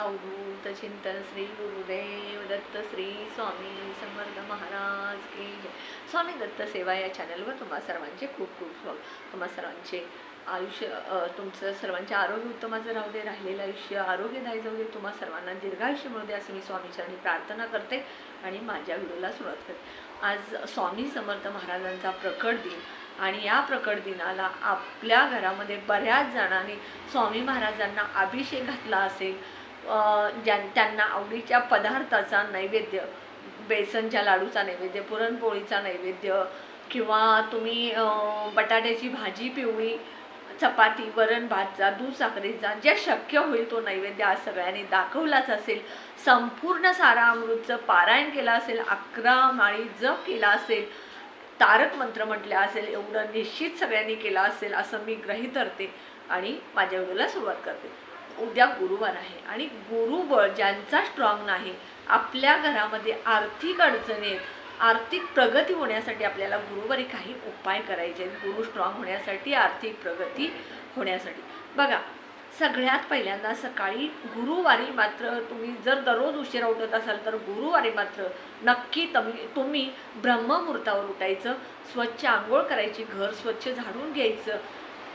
अवधूत चिंतन श्री गुरुदेव दत्त श्री स्वामी समर्थ महाराज की स्वामी दत्त सेवा या चॅनलवर तुम्हा सर्वांचे खूप खूप स्वागत. तुम्हा सर्वांचे आयुष्य तुमचं सर्वांचे आरोग्य उत्तमाचं राहू दे राहिलेलं आयुष्य आरोग्यदायी जाऊ दे तुम्हा सर्वांना दीर्घायुष्य मिळू दे असं मी स्वामीचरणी प्रार्थना करते आणि माझ्या व्हिडिओला सुरुवात करते. आज स्वामी समर्थ महाराजांचा प्रकट दिन आणि या प्रकट दिनाला आपल्या घरामध्ये बऱ्याच जणांनी स्वामी महाराजांना अभिषेक घातला असेल ज्यां त्यांना आवडीच्या पदार्थाचा नैवेद्य बेसनच्या लाडूचा नैवेद्य पुरणपोळीचा नैवेद्य किंवा तुम्ही बटाट्याची भाजी पिवळी चपाती वरण भातचा दूध साखरेचा ज्या शक्य होईल तो नैवेद्य आज सगळ्यांनी दाखवलाच असेल. संपूर्ण सारा अमृतचं पारायण केलं असेल अकरा माळी जप केला असेल तारक मंत्र म्हटलं असेल एवढं निश्चित सगळ्यांनी केलं असेल असं मी ग्रही धरते आणि माझ्या व्हिडिओला सुरुवात करते. उद्या गुरुवार आहे. आणि गुरुबळ ज्यांचा स्ट्रॉंग नाही आपल्या घरामध्ये आर्थिक अडचणी आर्थिक प्रगती होण्यासाठी आपल्याला गुरुवारी काही उपाय करायचे आहेत. गुरु स्ट्रॉंग होण्यासाठी आर्थिक प्रगती होण्यासाठी. बघा सगळ्यात पहिल्यांदा सकाळी गुरुवारी मात्र तुम्ही जर दररोज उशिरा उठत असाल तर गुरुवारी मात्र नक्की तुम्ही तुम्ही ब्रह्ममुहूर्तावर उठायचं स्वच्छ आंघोळ करायची घर स्वच्छ झाडून घ्यायचं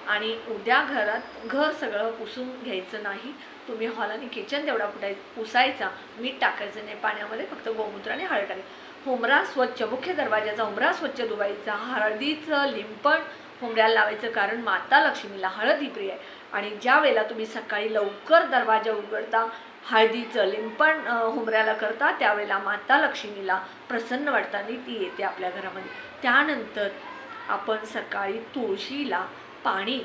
आणि उद्या घरात घर सगळं पुसून घ्यायचं नाही. तुम्ही हॉल आणि किचन तेवढा पुटाय पुसायचा. मीठ टाकायचं नाही पाण्यामध्ये फक्त गोमूत्र आणि हळद टाकायचं. हुमरा स्वच्छ मुख्य दरवाजाचा हुमरा स्वच्छ धुवायचा. हळदीचं लिंपण हुमऱ्याला लावायचं कारण माता लक्ष्मीला हळदी प्रिय आहे. आणि ज्या वेळेला तुम्ही सकाळी लवकर दरवाजा उघडता हळदीचं लिंपण हुमऱ्याला करता त्यावेळेला माता लक्ष्मीला प्रसन्न वाटताना ती येते आपल्या घरामध्ये. त्यानंतर आपण सकाळी तुळशीला पाणी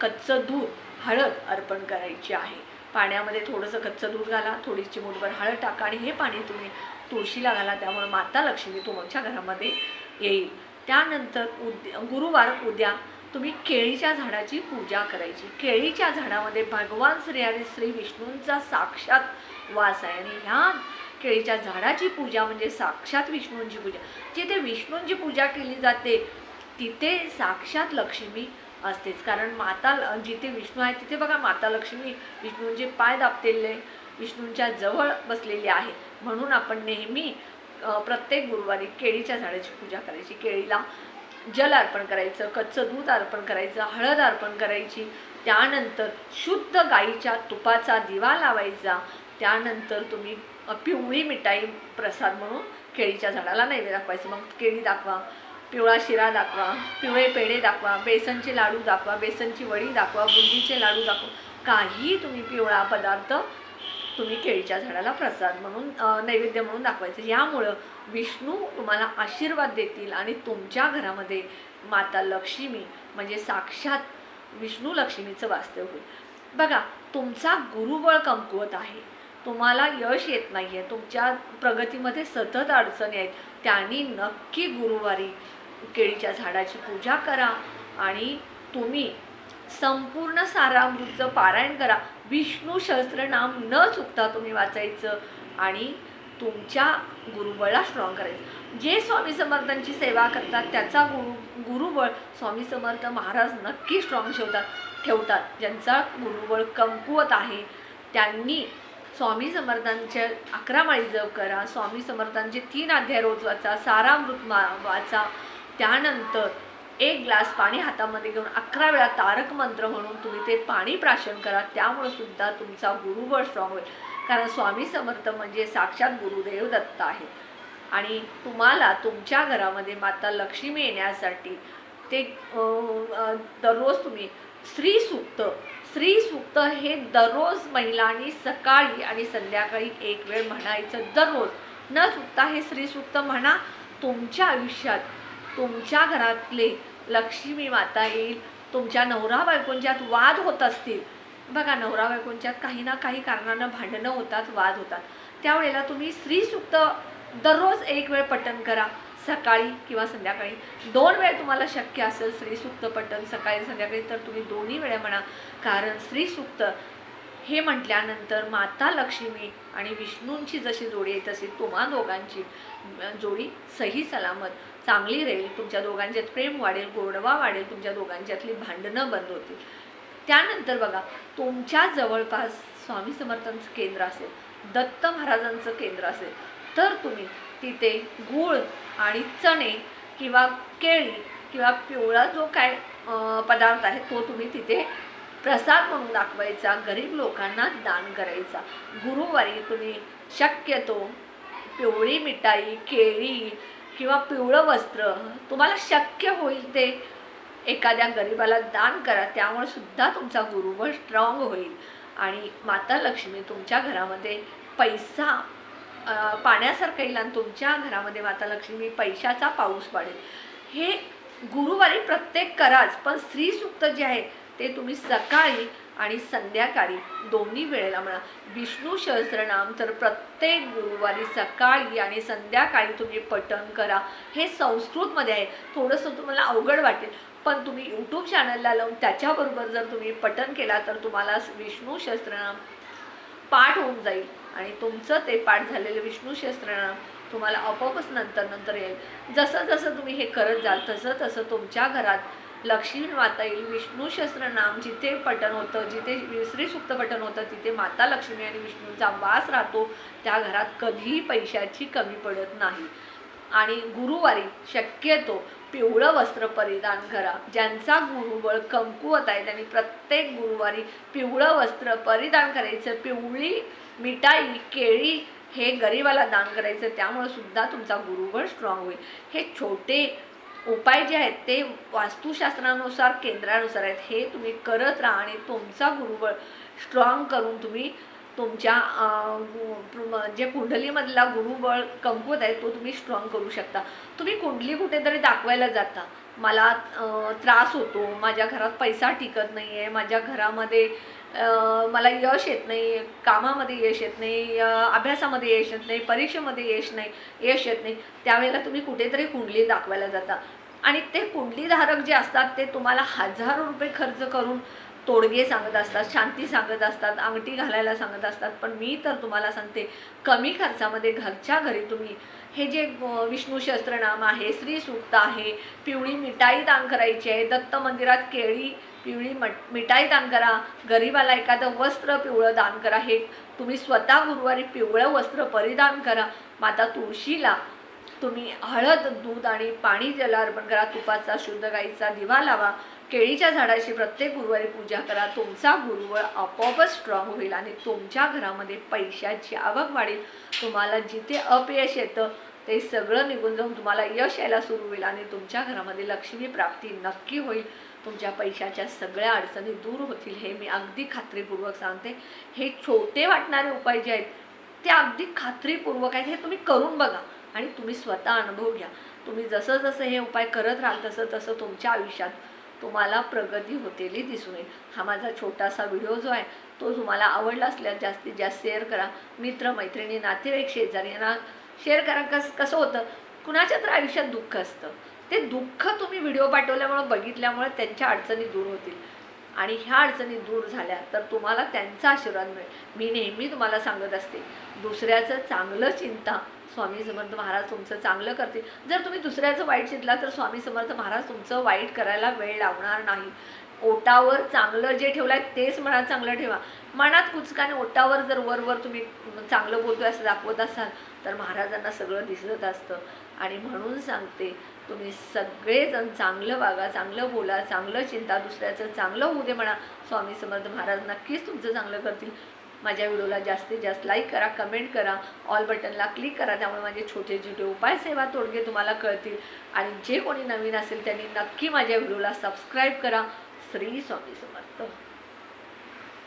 कच्चं दूध हळद अर्पण करायची आहे. पाण्यामध्ये थोडंसं कच्चं दूध घाला थोडी चिमूटभर हळद टाका आणि हे पाणी तुम्ही तुळशीला घाला त्यामुळे माता लक्ष्मी तुमच्या घरामध्ये येईल. त्यानंतर उद्या गुरुवार उद्या तुम्ही केळीच्या झाडाची पूजा करायची. केळीच्या झाडामध्ये भगवान श्री हरी श्री विष्णूंचा साक्षात वास आहे आणि ह्या केळीच्या झाडाची पूजा म्हणजे साक्षात विष्णूंची पूजा. जिथे विष्णूंची पूजा केली जाते तिथे साक्षात लक्ष्मी असतेच. कारण माता ल- जिथे विष्णू आहे तिथे बघा माता लक्ष्मी विष्णूंचे पाय दाबतेले विष्णूंच्या जवळ बसलेले आहे. म्हणून आपण नेहमी प्रत्येक गुरुवारी केळीच्या झाडाची पूजा करायची. केळीला जल अर्पण करायचं कच्चं दूध अर्पण करायचं हळद अर्पण करायची. त्यानंतर शुद्ध गाईच्या तुपाचा दिवा लावायचा. त्यानंतर तुम्ही पिवळी मिठाई प्रसाद म्हणून केळीच्या झाडाला नैवेद्य दाखवायचं. मग केळी दाखवा. पिवळा शिरा दाखवा पिवळे पेढे दाखवा बेसनचे लाडू दाखवा बेसनची वडी दाखवा बुंदीचे लाडू दाखवा. काही तुम्ही पिवळा पदार्थ तुम्ही केळीच्या झाडाला प्रसाद म्हणून नैवेद्य म्हणून दाखवायचं. यामुळं विष्णू तुम्हाला आशीर्वाद देतील आणि तुमच्या घरामध्ये माता लक्ष्मी म्हणजे साक्षात विष्णू लक्ष्मीचं वास्तव होईल. बघा तुमचा गुरुबळ कमकुवत आहे. तुम्हाला यश येत नाही आहे तुमच्या प्रगतीमध्ये सतत अडचणी आहेत. त्यांनी नक्की गुरुवारी केळीच्या झाडाची पूजा करा आणि तुम्ही संपूर्ण सारामृतचं पारायण करा. विष्णू सहस्त्रनाम न चुकता तुम्ही वाचायचं आणि तुमच्या गुरुबळला स्ट्रॉंग करायचं. जे स्वामी समर्थांची सेवा करतात त्याचा गुरु गुरुबळ स्वामी समर्थ महाराज नक्की स्ट्रॉंग ठेवतात ठेवतात. ज्यांचा गुरुबळ कमकुवत आहे त्यांनी स्वामी समर्थांच्या अकरा माळी जप करा. स्वामी समर्थांचे तीन अध्याय रोज वाचा सारामृत मा वाचा. त्यानंतर एक ग्लास पाणी हातामध्ये घेऊन अकरा वेळा तारक मंत्र म्हणून तुम्ही ते पाणी प्राशन करा. त्यामुळे सुद्धा तुमचा गुरुबळ स्ट्रॉंग होईल. कारण स्वामी समर्थ म्हणजे साक्षात गुरुदेव दत्त आहे. आणि तुम्हाला तुमच्या घरामध्ये माता लक्ष्मी येण्यासाठी ते दररोज तुम्ही स्त्री सूक्त स्त्री सूक्त हे दररोज महिलांनी सकाळी आणि संध्याकाळी एक वेळ म्हणायचं दररोज. न चुकता हे स्त्री सूक्त म्हणा तुमच्या आयुष्यात तुमच्या घरातले लक्ष्मी माता येईल तुमच्या नवरा बायकोंच्यात वाद होत असतील. बघा नवरा बायकोंच्यात काही ना काही कारणानं भांडणं होतात वाद होतात. त्यावेळेला तुम्ही स्त्रीसुक्त दररोज एक वेळ पठण करा. सकाळी किंवा संध्याकाळी. दोन वेळ तुम्हाला शक्य असेल स्त्रीसुक्त पठण सकाळी संध्याकाळी तर तुम्ही दोन्ही वेळा म्हणा. कारण स्त्रीसुक्त हे म्हटल्यानंतर माता लक्ष्मी आणि विष्णूंची जशी जोडी आहे तशी तुम्हा दोघांची जोडी सही सलामत चांगली राहील तुमच्या दोघांच्यात प्रेम वाढेल गोडवा वाढेल तुमच्या दोघांच्यातली भांडणं बंद होतील. त्यानंतर बघा तुमच्या जवळपास स्वामी समर्थांचं केंद्र असेल दत्त महाराजांचं केंद्र असेल तर तुम्ही तिथे गूळ आणि चणे किंवा केळी किंवा पिवळा जो काय पदार्थ आहे तो तुम्ही तिथे प्रसाद म्हणून दाखवायचा गरीब लोकांना दान करायचा. गुरुवारी तुम्ही शक्यतो पिवळी मिठाई केळी किंवा पिवळं वस्त्र तुम्हाला शक्य होईल ते एखाद्या गरिबाला दान करा. त्यामुळे सुद्धा तुमचा गुरुबळ स्ट्रॉंग होईल. आणि माता लक्ष्मी तुमच्या घरामध्ये पैसा पाण्यासारखं येईल आणि तुमच्या घरामध्ये माता लक्ष्मी पैशाचा पाऊस पाडेल. हे गुरुवारी प्रत्येक कराच पण स्त्रीसूक्त जे आहे ते तुम्ही सकाळी आणि संध्याकाळी दोन्ही वेळेला म्हणा. विष्णू सहस्रनाम तर प्रत्येक गुरुवारी सकाळी आणि संध्याकाळी तुम्ही पठण करा. हे संस्कृतमध्ये आहे. थोडंसं तुम्हाला अवघड वाटेल. पण तुम्ही यूट्यूब चॅनलला लावून त्याच्याबरोबर जर तुम्ही पठण केला तर तुम्हाला विष्णू सहस्रनाम पाठ होऊन जाईल. आणि तुमचं ते पाठ झालेलं विष्णू सहस्रनाम तुम्हाला आपोआपच नंतर नंतर येईल. जसं जसं तुम्ही हे करत जाल तसं तसं तुमच्या घरात लक्ष्मी माता येईल विष्णू नाम जिथे पठण होतं जिथे श्री सुक्त पठण होतं तिथे माता लक्ष्मी आणि विष्णूचा वास राहतो. त्या घरात कधीही पैशाची कमी पडत नाही. आणि गुरुवारी शक्यतो पिवळं वस्त्र परिधान करा. ज्यांचा गुरुबळ कमकुवत आहे त्यांनी प्रत्येक गुरुवारी पिवळं वस्त्र परिधान करायचं. पिवळी मिठाई केळी हे गरिबाला दान करायचं. त्यामुळे सुद्धा तुमचा गुरुबळ स्ट्रॉंग होईल. हे छोटे उपाय जे आहेत ते वास्तुशास्त्रानुसार केंद्रानुसार आहेत. हे तुम्ही करत राहा आणि तुमचा गुरुबळ स्ट्रॉंग करून तुम्ही तुमच्या जे कुंडलीमधला गुरुबळ कमकुवत आहे तो तुम्ही स्ट्रॉंग करू शकता. तुम्ही कुंडली कुठेतरी दाखवायला जाता. मला त्रास होतो. माझ्या घरात पैसा टिकत नाही आहे माझ्या घरामध्ये मला यश येत नाही. कामामध्ये यश येत नाही. अभ्यासामध्ये यश येत नाही. परीक्षेमध्ये यश नाही यश येत नाही. त्यावेळेला तुम्ही कुठेतरी कुंडली दाखवायला जाता. आणि ते कुंडलीधारक जे असतात ते तुम्हाला हजारो रुपये खर्च करून तोडगे सांगत असतात शांती सांगत असतात अंगठी घालायला सांगत असतात. पण मी तर तुम्हाला सांगते कमी खर्चामध्ये घरच्या घरी तुम्ही हे जे विष्णू सहस्त्रनाम आहे श्री सूक्त आहे पिवळी मिठाई दान करायची आहे दत्त मंदिरात केळी पिवळी मट मिठाई दान करा गरिबाला एखादं वस्त्र पिवळं दान करा हे तुम्ही स्वतः गुरुवारी पिवळं वस्त्र परिधान करा. माता तुळशीला तुम्ही हळद दूध आणि पाणी जला अर्पण करा तुपाचा शुद्ध गाईचा दिवा लावा केळीच्या झाडाची प्रत्येक गुरुवारी पूजा करा. तुमचा गुरुवर आपोआपच स्ट्रॉंग होईल आणि तुमच्या घरामध्ये पैशाची आवक वाढेल. तुम्हाला जिथे अपयश येतं ते सगळं निघून जाऊन तुम्हाला यश यायला सुरू होईल आणि तुमच्या घरामध्ये लक्ष्मी प्राप्ती नक्की होईल. तुमच्या पैशाच्या सगळ्या अडचणी दूर होतील हे मी अगदी खात्रीपूर्वक सांगते. हे छोटे वाटणारे उपाय जे आहेत ते अगदी खात्रीपूर्वक आहेत हे तुम्ही करून बघा आणि तुम्ही स्वतः अनुभव घ्या. तुम्ही जसं जसं हे उपाय करत राहाल तसं तसं तुमच्या आयुष्यात तुम्हाला प्रगती होतेली दिसून येईल. हा माझा छोटासा व्हिडिओ जो आहे तो तुम्हाला आवडला असल्यास जास्तीत जास्त शेअर करा. मित्रमैत्रिणी नातेवाईक शेजारी यांना शेअर करा. कस कसं होतं कुणाच्या तर आयुष्यात दुःख असतं. ते दुःख तुम्ही व्हिडिओ पाठवल्यामुळं बघितल्यामुळे त्यांच्या अडचणी दूर होतील. आणि ह्या अडचणी दूर झाल्या तर तुम्हाला त्यांचा आशीर्वाद मिळेल. मी नेहमी तुम्हाला सांगत असते दुसऱ्याचं चांगलं चिंता स्वामी समर्थ महाराज तुमचं चांगलं करतील. जर तुम्ही दुसऱ्याचं वाईट चिंतला तर स्वामी समर्थ महाराज तुमचं वाईट करायला वेळ लावणार नाही. ओटावर चांगलं जे ठेवलं आहे तेच मनात चांगलं ठेवा. मनात कुचकाने ओटावर जर वर वर तुम्ही चांगलं बोलतोय असं दाखवत असाल तर महाराजांना सगळं दिसत असतं. आणि म्हणून सांगते तुम्ही सगळेजण चांगलं वागा चांगलं बोला चांगलं चिंता दुसऱ्याचं चांगलं होऊ दे म्हणा. स्वामी समर्थ महाराज नक्कीच तुमचं चांगलं करतील. माझ्या व्हिडिओला जास्तीत जास्त लाईक करा कमेंट करा ऑल बटनला क्लिक करा त्यामुळे माझे छोटे छोटे उपाय सेवा तोडगे तुम्हाला कळतील. आणि जे कोणी नवीन असेल त्यांनी नक्की माझ्या व्हिडिओला सबस्क्राईब करा. श्री स्वामी समर्थ.